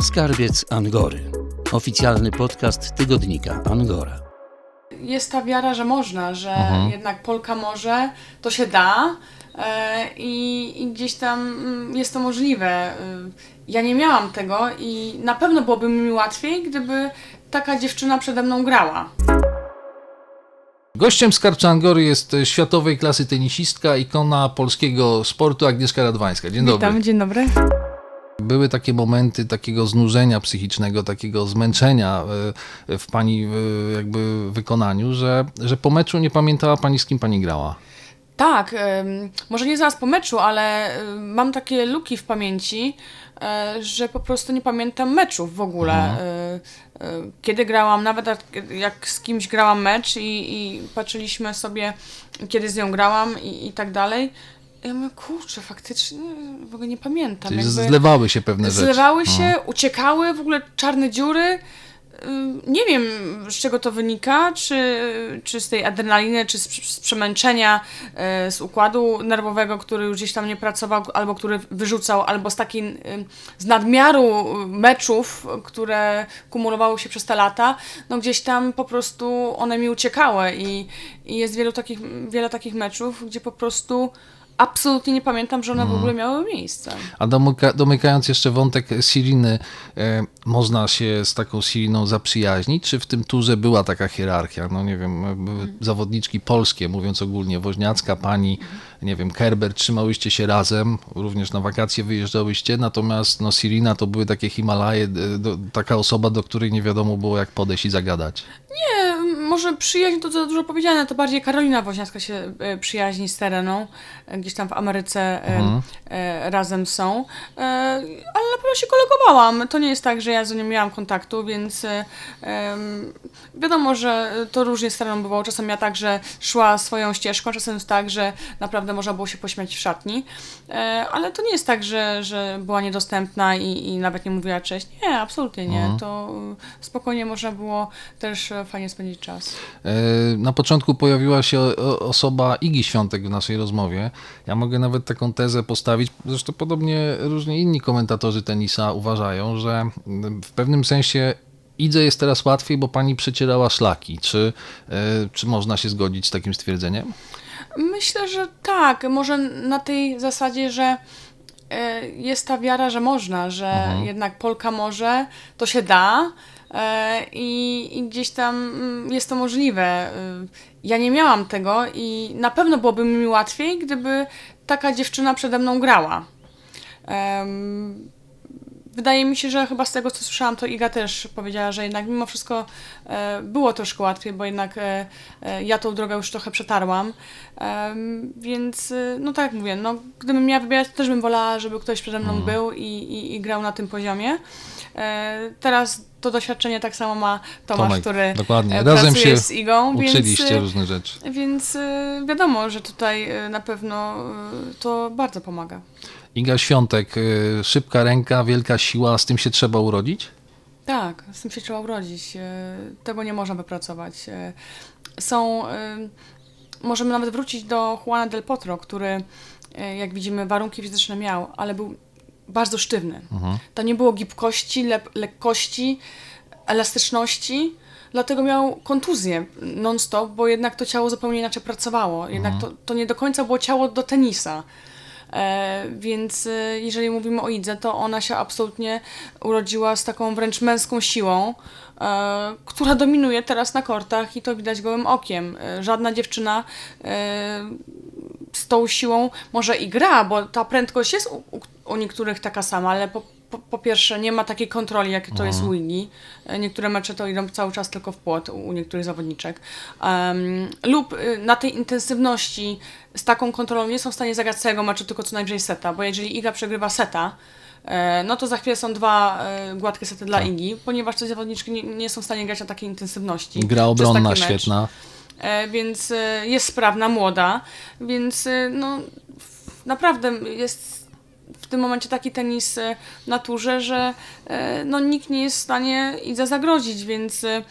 Skarbiec Angory. Oficjalny podcast tygodnika Angora. jest ta wiara, że można, że Mhm. jednak Polka może, to się da e, i, i gdzieś tam mm, jest to możliwe. Y, Ja nie miałam tego i na pewno byłoby mi łatwiej, gdyby taka dziewczyna przede mną grała. Gościem Skarbca Angory jest e, światowej klasy tenisistka, ikona polskiego sportu Agnieszka Radwańska. Dzień dobry. dzień dobry. Były takie momenty takiego znużenia psychicznego, takiego zmęczenia e, w pani e, jakby wykonaniu, że, że po meczu nie pamiętała pani z kim pani grała. Tak, może nie zaraz po meczu, ale ym, mam takie luki w pamięci, e, że po prostu nie pamiętam meczów w ogóle. Y, Kiedy grałam, nawet jak- jak z kimś grałam mecz i, i patrzyliśmy sobie, kiedy z nią grałam i, i tak dalej. Ja mówię, kurczę, faktycznie w ogóle nie pamiętam. Czyli jakby zlewały się pewne rzeczy. zlewały się, uciekały, w ogóle czarne dziury. Nie wiem, z czego to wynika, czy, czy z tej adrenaliny, czy z, z przemęczenia, e, z układu nerwowego, który już gdzieś tam nie pracował, albo który wyrzucał, albo z takiej, z nadmiaru meczów, które kumulowały się przez te lata, no gdzieś tam po prostu one mi uciekały i, i jest wielu takich, wiele takich meczów, gdzie po prostu absolutnie nie pamiętam, że one w ogóle miały miejsce. A domyka, domykając jeszcze wątek Siriny, e, można się z taką Siriną zaprzyjaźnić? Czy w tym turze była taka hierarchia? No nie wiem, były zawodniczki polskie, mówiąc ogólnie, Woźniacka, pani, nie wiem, Kerber, trzymałyście się razem, również na wakacje wyjeżdżałyście, natomiast no Sirina to były takie Himalaje, e, do, taka osoba, do której nie wiadomo było jak podejść i zagadać. Nie, może przyjaźń to za dużo powiedziane, to bardziej Karolina Woźniacka się e, przyjaźni z tereną, e, gdzieś tam w Ameryce e, e, razem są, ale na pewno się kolegowałam. To nie jest tak, że ja z nią nie miałam kontaktu, więc wiadomo, że to różnie z tereną bywało. Czasem ja także szła swoją ścieżką, czasem jest tak, że naprawdę można było się pośmiać w szatni, ale to nie jest tak, że, że była niedostępna i, i nawet nie mówiła cześć. Nie, absolutnie nie. To e, spokojnie można było też fajnie spędzić czas. E, Na początku pojawiła się osoba Igi Świątek w naszej rozmowie. Ja mogę nawet taką tezę postawić, zresztą podobnie różni inni komentatorzy tenisa uważają, że w pewnym sensie Idze jest teraz łatwiej, bo pani przecierała szlaki. Czy, e, czy można się zgodzić z takim stwierdzeniem? Myślę, że tak. Może na tej zasadzie, że e, jest ta wiara, że można, że jednak Polka może, to się da. E, I, I gdzieś tam mm, jest to możliwe. E, Ja nie miałam tego i na pewno byłoby mi łatwiej, gdyby taka dziewczyna przede mną grała. Wydaje mi się, że chyba z tego, co słyszałam, to Iga też powiedziała, że jednak mimo wszystko e, było troszkę łatwiej, bo jednak e, ja tą drogę już trochę przetarłam. Więc, e, no tak jak mówię, no, gdybym miała wybierać, to też bym wolała, żeby ktoś przede mną był i, i, i grał na tym poziomie. Teraz to doświadczenie tak samo ma Tomasz, Tomek, który dokładnie. e, Razem pracuje się z Igą, Uczyliście więc, e, różne rzeczy. więc e, wiadomo, że tutaj na pewno to bardzo pomaga. Iga Świątek, szybka ręka, wielka siła, z tym się trzeba urodzić? Tak, z tym się trzeba urodzić. Tego nie można wypracować. Są. Możemy nawet wrócić do Juana del Potro, który, jak widzimy, warunki fizyczne miał, ale był bardzo sztywny. Tam nie było gibkości, lep- lekkości, elastyczności. Dlatego miał kontuzję non-stop, bo jednak to ciało zupełnie inaczej pracowało. Jednak to, to nie do końca było ciało do tenisa. E, więc e, jeżeli mówimy o Idze, to ona się absolutnie urodziła z taką wręcz męską siłą, e, która dominuje teraz na kortach i to widać gołym okiem. E, żadna dziewczyna e, z tą siłą może i gra, bo ta prędkość jest u, u, u niektórych taka sama, ale po, po, po pierwsze nie ma takiej kontroli, jak to jest u Igi. Niektóre mecze to idą cały czas tylko w płot u, niektórych zawodniczek. Em, lub y, na tej intensywności z taką kontrolą nie są w stanie zagrać całego meczu, tylko co najwyżej seta, bo jeżeli Iga przegrywa seta, e, no to za chwilę są dwa e, gładkie sety dla Igi, ponieważ te zawodniczki nie, nie są w stanie grać na takiej intensywności. Gra obronna świetna. E, więc jest sprawna, młoda, więc no naprawdę jest w tym momencie taki tenis e, w naturze, że e, no nikt nie jest w stanie Idze zagrozić, więc e,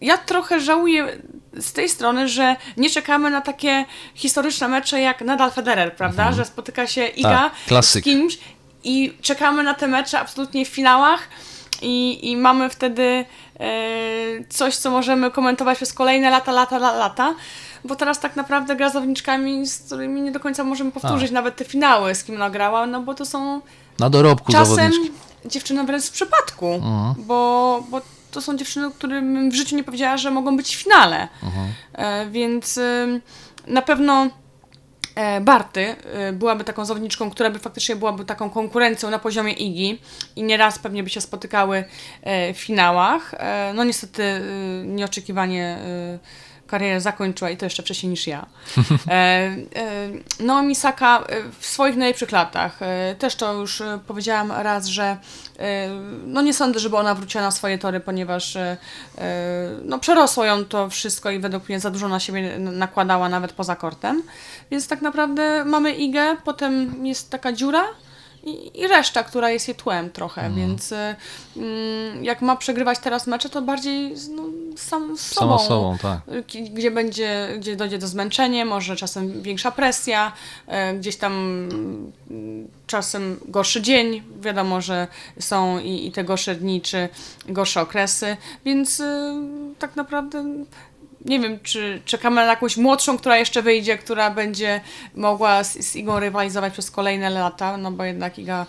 ja trochę żałuję z tej strony, że nie czekamy na takie historyczne mecze jak Nadal Federer, prawda? Że spotyka się Iga Tak, klasyk. z kimś i czekamy na te mecze absolutnie w finałach. i, i mamy wtedy coś, co możemy komentować przez kolejne lata, lata, la- lata. Bo teraz tak naprawdę gra z zawodniczkami, z którymi nie do końca możemy powtórzyć nawet te finały, z kim ona grała, no bo to są Na dorobku czasem zawodniczki. dziewczyny wręcz z przypadku, bo, bo to są dziewczyny, którym w życiu nie powiedziała, że mogą być w finale. E, więc na pewno e, Barty e, byłaby taką zawodniczką, która by faktycznie byłaby taką konkurencją na poziomie Igi i nieraz pewnie by się spotykały e, w finałach. E, No niestety e, nieoczekiwanie e, karierę zakończyła i to jeszcze wcześniej niż ja. E, e, No Misaka e, w swoich najlepszych latach, e, też to już e, powiedziałam raz, że e, no nie sądzę, żeby ona wróciła na swoje tory, ponieważ e, e, no przerosło ją to wszystko i według mnie za dużo na siebie nakładała nawet poza kortem. Więc tak naprawdę mamy Igę, potem jest taka dziura i, reszta, która jest jej tłem trochę, więc e, mm, jak ma przegrywać teraz mecze, to bardziej no, sam z sobą. sobą, tak. Gdzie będzie, gdzie dojdzie do zmęczenia, może czasem większa presja, e, gdzieś tam mm, czasem gorszy dzień, wiadomo, że są i, i te gorsze dni, czy gorsze okresy, więc y, tak naprawdę nie wiem, czy czekamy na jakąś młodszą, która jeszcze wyjdzie, która będzie mogła z, z Igą rywalizować przez kolejne lata, no bo jednak Iga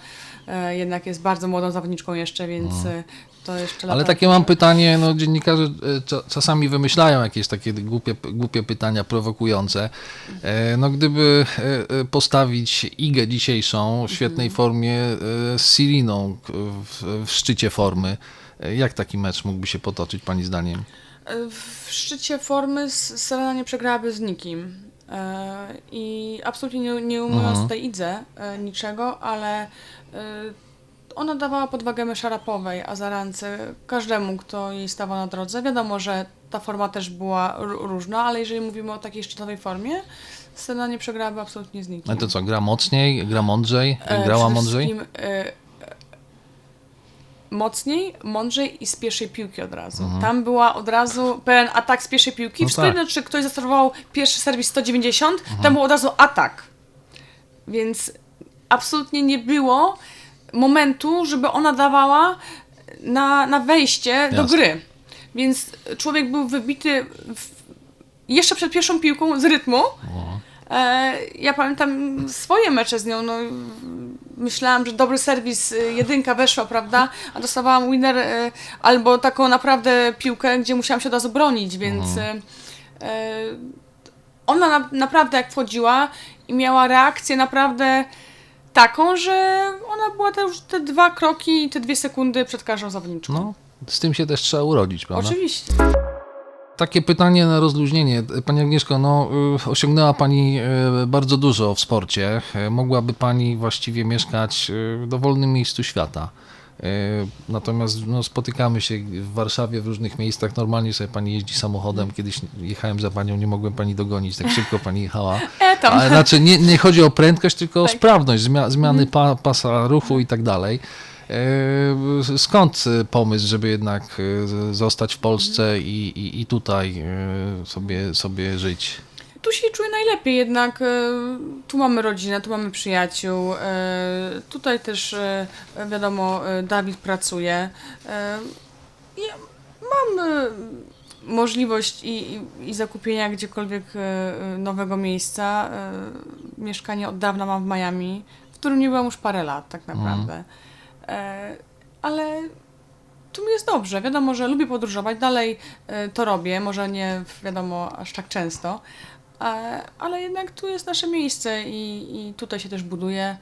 e, jednak jest bardzo młodą zawodniczką jeszcze, więc e, to jeszcze lata. Ale takie mam pytanie, no dziennikarze e, cza- czasami wymyślają jakieś takie głupie, głupie pytania prowokujące. E, No gdyby e, postawić Igę dzisiejszą w świetnej formie z Siriną w, w szczycie formy, jak taki mecz mógłby się potoczyć pani zdaniem? W szczycie formy Serena nie przegrałaby z nikim. I absolutnie nie, nie ujmując tutaj Idze e, niczego, ale ona dawała podwagę Szarapowej, a zarance każdemu, kto jej stawał na drodze. Wiadomo, że ta forma też była różna, ale jeżeli mówimy o takiej szczytowej formie, Serena nie przegrałaby absolutnie z nikim. Ale to co, gra mocniej, gra mądrzej, E, grała przede mądrzej? e, mocniej, mądrzej i z pierwszej piłki od razu. Tam była od razu pełen atak z pierwszej piłki. No w tak. czy ktoś zastosował pierwszy serwis 190, tam był od razu atak. Więc absolutnie nie było momentu, żeby ona dawała na, na wejście do Jasne. gry. Więc człowiek był wybity w, jeszcze przed pierwszą piłką z rytmu. E, ja pamiętam swoje mecze z nią. No, myślałam, że dobry serwis, y, jedynka weszła, prawda? A dostawałam winner y, albo taką naprawdę piłkę, gdzie musiałam się od razu bronić, więc ona na, naprawdę jak wchodziła i miała reakcję naprawdę taką, że ona była te, już te dwa kroki i te dwie sekundy przed każdą zawodniczką. No, z tym się też trzeba urodzić, prawda? Oczywiście. Takie pytanie na rozluźnienie. Pani Agnieszko, no, y, osiągnęła Pani y, bardzo dużo w sporcie. Y, Mogłaby Pani właściwie mieszkać w dowolnym miejscu świata. Y, Natomiast no, spotykamy się w Warszawie w różnych miejscach. Normalnie sobie Pani jeździ samochodem. Kiedyś jechałem za Panią, nie mogłem Pani dogonić, tak szybko Pani jechała. E. Ale znaczy nie, nie chodzi o prędkość, tylko o Tak. sprawność, zmia, zmiany pa, pasa ruchu i tak dalej. E, Skąd e, pomysł, żeby jednak e, zostać w Polsce i, i, i tutaj e, sobie, sobie żyć? Tu się czuję najlepiej, jednak e, tu mamy rodzinę, tu mamy przyjaciół. e, Tutaj też, e, wiadomo, Dawid pracuje. Ja mam możliwość i, i, i zakupienia gdziekolwiek nowego miejsca. Mieszkanie od dawna mam w Miami, w którym nie byłam już parę lat tak naprawdę. E, Ale tu mi jest dobrze. Wiadomo, że lubię podróżować, dalej to robię, może nie wiadomo aż tak często, ale jednak tu jest nasze miejsce i, i tutaj się też buduje,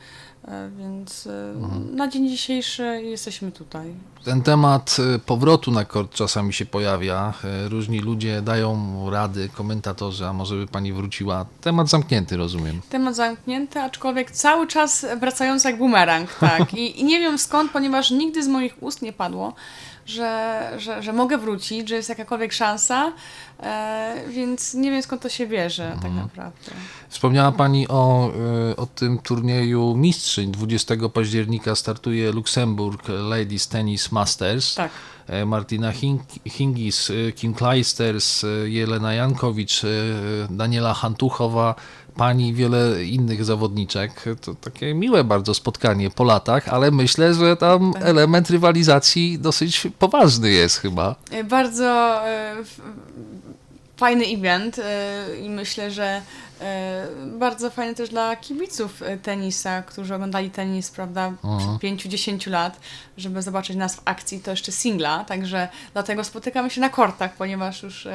e, więc e, na dzień dzisiejszy jesteśmy tutaj. Ten temat e, powrotu na kort czasami się pojawia. E, Różni ludzie dają rady, komentatorzy, a może by Pani wróciła. Temat zamknięty, rozumiem. Temat zamknięty, aczkolwiek cały czas wracający jak bumerang, tak. I, I nie wiem skąd, ponieważ nigdy z moich ust nie padło, że, że, że mogę wrócić, że jest jakakolwiek szansa, e, więc nie wiem skąd to się bierze tak naprawdę. Wspomniała Pani o, y, o tym turnieju mistrzyń. 20 października startuje Luksemburg Ladies Tennis Masters. Tak. E, Martina Hing- Hingis, y, Kim Kleisters, y, Jelena Jankowicz, Daniela Hantuchowa, pani i wiele innych zawodniczek. To takie miłe bardzo spotkanie po latach, ale myślę, że tam element rywalizacji dosyć poważny jest chyba. E, Bardzo e, fajny event e, i myślę, że e, bardzo fajny też dla kibiców e, tenisa, którzy oglądali tenis, prawda, Mhm. 5-10 lat, żeby zobaczyć nas w akcji, to jeszcze singla, także dlatego spotykamy się na kortach, ponieważ już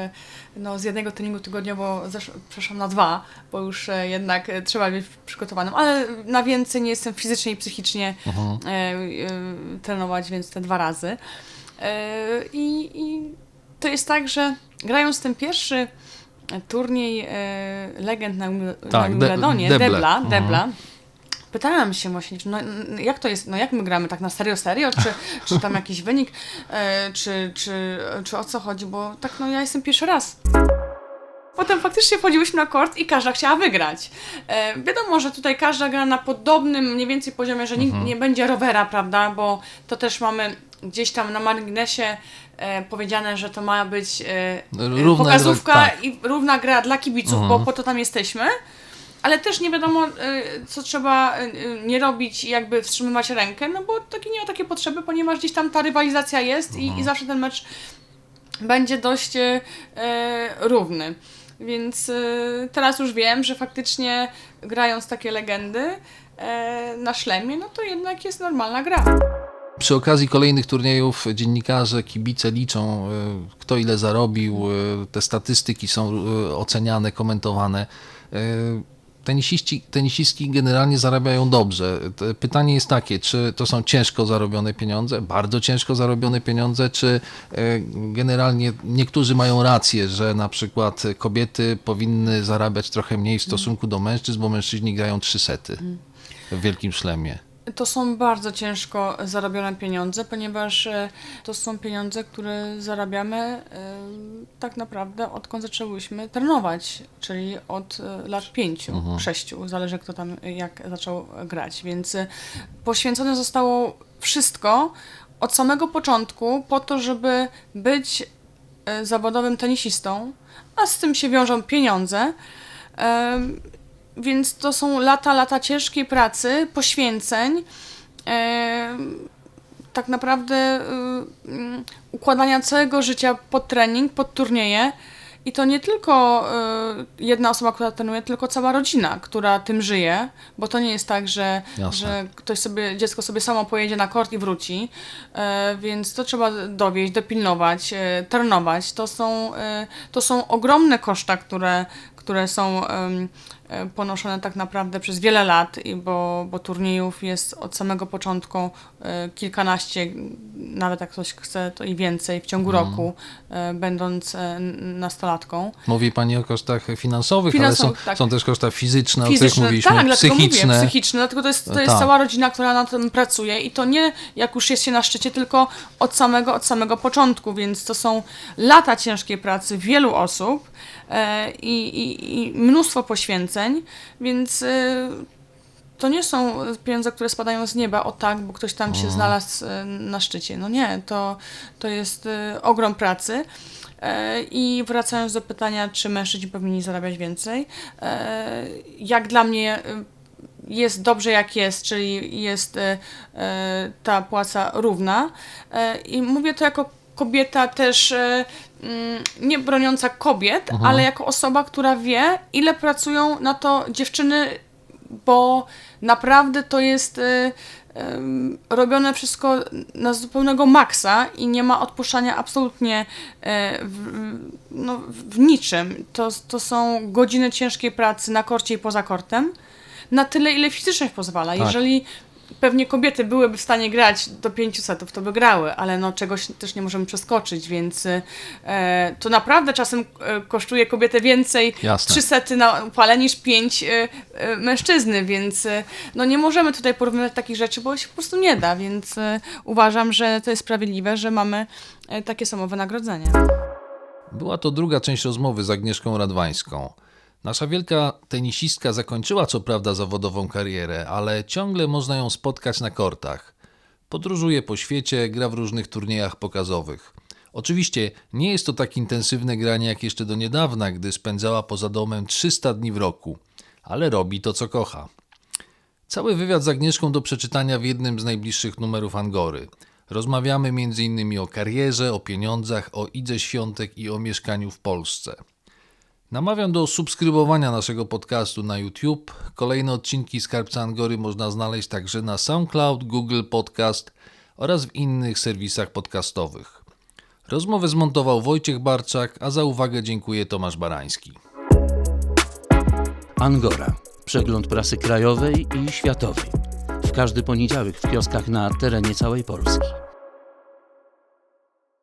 no, z jednego treningu tygodniowo zesz- przeszłam na dwa, bo już jednak trzeba być przygotowanym, ale na więcej nie jestem fizycznie i psychicznie e, trenować, więc te dwa razy. I, I to jest tak, że grając ten pierwszy turniej e, legend na, Tak, de- Deble. Debla, Mhm. Debla, pytałam się właśnie, no, jak to jest, no jak my gramy, tak na serio, serio, czy, czy tam jakiś wynik, e, czy, czy, czy o co chodzi, bo tak no ja jestem pierwszy raz. Potem faktycznie wchodziłyśmy na kort i każda chciała wygrać. E, wiadomo, że tutaj każda gra na podobnym mniej więcej poziomie, że nikt nie będzie rowera, prawda, bo to też mamy gdzieś tam na marginesie e, powiedziane, że to ma być e, pokazówka gra- tak. i równa gra dla kibiców, bo po to tam jesteśmy. Ale też nie wiadomo, e, co trzeba e, nie robić i jakby wstrzymywać rękę, no bo takie nie ma takie potrzeby, ponieważ gdzieś tam ta rywalizacja jest i, i zawsze ten mecz będzie dość e, e, równy. Więc e, teraz już wiem, że faktycznie grając takie legendy e, na szlemie, no to jednak jest normalna gra. Przy okazji kolejnych turniejów dziennikarze, kibice liczą, y, kto ile zarobił, y, te statystyki są y, oceniane, komentowane. Tenisiści, tenisistki generalnie zarabiają dobrze. Pytanie jest takie, czy to są ciężko zarobione pieniądze, bardzo ciężko zarobione pieniądze, czy generalnie niektórzy mają rację, że na przykład kobiety powinny zarabiać trochę mniej w stosunku do mężczyzn, bo mężczyźni grają trzy sety w wielkim szlemie. To są bardzo ciężko zarobione pieniądze, ponieważ e, to są pieniądze, które zarabiamy e, tak naprawdę odkąd zaczęłyśmy trenować, czyli od e, lat pięciu, sześciu, zależy kto tam jak zaczął grać. Więc poświęcone zostało wszystko od samego początku po to, żeby być zawodowym tenisistą, a z tym się wiążą pieniądze. Więc to są lata, lata ciężkiej pracy, poświęceń, em, tak naprawdę y, układania całego życia pod trening, pod turnieje. I to nie tylko y, jedna osoba, która trenuje, tylko cała rodzina, która tym żyje, bo to nie jest tak, że, Jasne. że ktoś sobie, dziecko sobie samo pojedzie na kort i wróci, e, więc to trzeba dowieść, dopilnować, e, trenować. To są, e, to są ogromne koszta, które, które są e, ponoszone tak naprawdę przez wiele lat, bo, bo turniejów jest od samego początku e, kilkanaście, nawet jak ktoś chce, to i więcej w ciągu Mhm. roku, e, będąc e, nastolatką. Mówi Pani o kosztach finansowych, Finansowych, ale są, tak. są też koszta fizyczne, o Fizyczne, których mówiliśmy, tak, psychiczne. mówię, psychiczne, dlatego to jest, to jest Tak. cała rodzina, która na tym pracuje i to nie jak już jest się na szczycie, tylko od samego, od samego początku, więc to są lata ciężkiej pracy wielu osób e, i, i, i mnóstwo poświęceń, więc e, to nie są pieniądze, które spadają z nieba, o tak, bo ktoś tam się znalazł e, na szczycie. No nie, to, to jest e, ogrom pracy. E, I wracając do pytania, czy mężczyźni powinni zarabiać więcej, e, jak dla mnie jest dobrze jak jest, czyli jest ta płaca równa. E, I mówię to jako kobieta też e, mm, nie broniąca kobiet, ale jako osoba, która wie, ile pracują na to dziewczyny bo naprawdę to jest y, ym, robione wszystko na zupełnego maksa i nie ma odpuszczania absolutnie w, no, w niczym. To, to są godziny ciężkiej pracy na korcie i poza kortem, na tyle, ile fizyczność pozwala. Tak. Jeżeli pewnie kobiety byłyby w stanie grać do pięciu setów, to by grały, ale no czegoś też nie możemy przeskoczyć, więc e, to naprawdę czasem e, kosztuje kobietę więcej Jasne. trzy sety na upale niż pięć y, y, mężczyzny, więc y, no nie możemy tutaj porównywać takich rzeczy, bo się po prostu nie da, więc y, uważam, że to jest sprawiedliwe, że mamy y, takie samo wynagrodzenie. Była to druga część rozmowy z Agnieszką Radwańską. Nasza wielka tenisistka zakończyła co prawda zawodową karierę, ale ciągle można ją spotkać na kortach. Podróżuje po świecie, gra w różnych turniejach pokazowych. Oczywiście nie jest to tak intensywne granie jak jeszcze do niedawna, gdy spędzała poza domem 300 dni w roku, ale robi to, co kocha. Cały wywiad z Agnieszką do przeczytania w jednym z najbliższych numerów Angory. Rozmawiamy m.in. o karierze, o pieniądzach, o Idze Świątek i o mieszkaniu w Polsce. Namawiam do subskrybowania naszego podcastu na YouTube. Kolejne odcinki Skarbca Angory można znaleźć także na SoundCloud, Google Podcast oraz w innych serwisach podcastowych. Rozmowę zmontował Wojciech Barczak, a za uwagę dziękuję Tomasz Barański. Angora. Przegląd prasy krajowej i światowej. W każdy poniedziałek w kioskach na terenie całej Polski.